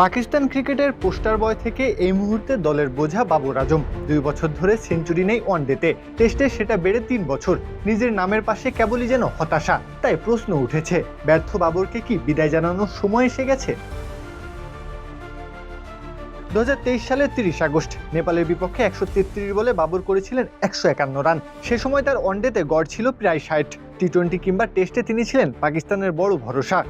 পাকিস্তান ক্রিকেটের পোস্টার বয় থেকে এই মুহূর্তে দলের বোঝা বাবর আজম দুই বছর ধরে সেঞ্চুরি নেই ওয়ানডেতে। টেস্টে সেটা বেড়ে তিন বছর। নিজের নামের পাশে কেবলই যেন হতাশা। তাই প্রশ্ন উঠেছে, ব্যর্থ বাবরকে কি বিদায় জানানোর সময় এসে গেছে? দু হাজার তেইশ সালের তিরিশ আগস্ট, নেপালের বিপক্ষে একশো তেত্রিশ বলে বাবর করেছিলেন একশো একান্ন রান। সে সময় তার ওয়ানডেতে গড় ছিল প্রায় ষাট। টি টোয়েন্টি কিংবা টেস্টে তিনি ছিলেন পাকিস্তানের বড় ভরসা।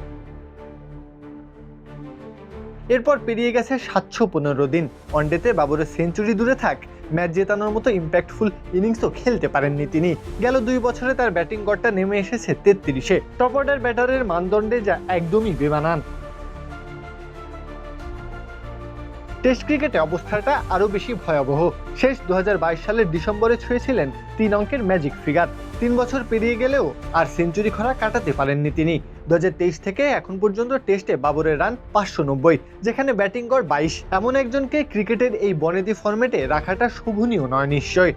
এরপর পেরিয়ে গেছে সাতশো পনেরো দিন। ওয়ানডেতে বাবরের সেঞ্চুরি দূরে থাক। ম্যাচ জেতানোর মতো ইম্প্যাক্টফুল ইনিংসও খেলতে পারেননি তিনি। গেল দুই বছরে তার ব্যাটিং গড়টা নেমে এসেছে তেত্রিশে। টপ অর্ডার ব্যাটারের মানদণ্ডে যা একদমই বেমানান। টেস্ট ক্রিকেটে অবস্থাটা আরও বেশি ভয়াবহ। শেষ দু হাজার বাইশ সালের ডিসেম্বরে ছুঁয়েছিলেন তিন অঙ্কের ম্যাজিক ফিগার। তিন বছর পেরিয়ে গেলেও আর সেঞ্চুরি খরা কাটাতে পারেননি তিনি। দু হাজার তেইশ থেকে এখন পর্যন্ত টেস্টে বাবরের রান পাঁচশো নব্বই, যেখানে ব্যাটিং গড় বাইশ। এমন একজনকে ক্রিকেটের এই বনেদি ফরম্যাটে রাখাটা শোভনীয় নয় নিশ্চয়।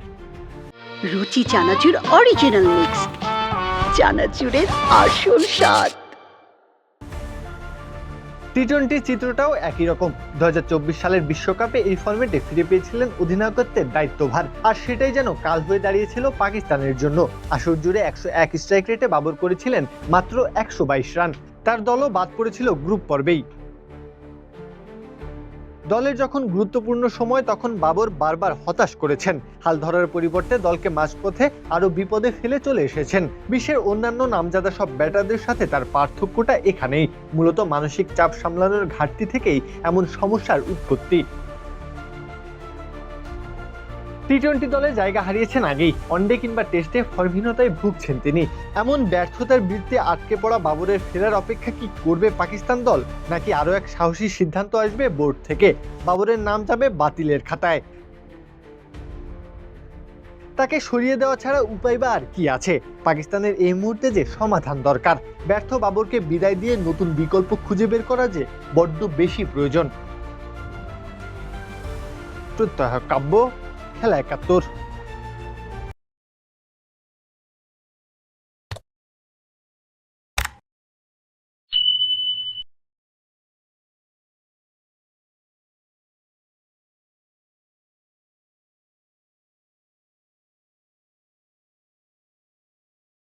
রুচি চানাচুর অরিজিনাল মিক্স চানাচুরের আসল স্বাদ। টি টোয়েন্টি চিত্রটাও একই রকম। দু হাজার চব্বিশ সালের বিশ্বকাপে এই ফর্মেটে ফিরে পেয়েছিলেন অধিনায়কত্বের দায়িত্বভার। আর সেটাই যেন কাল হয়ে দাঁড়িয়েছিল পাকিস্তানের জন্য। আসর জুড়ে একশো এক স্ট্রাইক রেটে বাবর করেছিলেন মাত্র একশো বাইশ রান তার দলও বাদ পড়েছিল গ্রুপ পর্বেই। দলের যখন গুরুত্বপূর্ণ সময়, তখন বাবর বারবার হতাশ করেছেন। হাল ধরার পরিবর্তে দলকে মাঝপথে আরও বিপদে ফেলে চলে এসেছেন। বিশ্বের অন্যান্য নামজাদা সব ব্যাটারদের সাথে তার পার্থক্যটা এখানেই। মূলত মানসিক চাপ সামলানোর ঘাটতি থেকেই এমন সমস্যার উৎপত্তি। টি টোয়েন্টি দলে জায়গা হারিয়েছেন আগেই। ওয়ানডে কিংবা টেস্টে ফর্মহীনতায় ভুগছেন তিনি। এমন ব্যর্থতার বৃত্তে আটকে পড়া বাবরের ফেরার অপেক্ষা কি করবে পাকিস্তান দল? নাকি আরও এক সাহসী সিদ্ধান্ত আসবে বোর্ড থেকে? বাবরের নাম যাবে বাতিলের খাতায়। তাকে সরিয়ে দেওয়া ছাড়া উপায় বা আর কি আছে? পাকিস্তানের এই মুহূর্তে যে সমাধান দরকার। ব্যর্থ বাবরকে বিদায় দিয়ে নতুন বিকল্প খুঁজে বের করা যে বড্ড বেশি প্রয়োজন। প্রত্যহ কাব্য খেলা একাত্তর।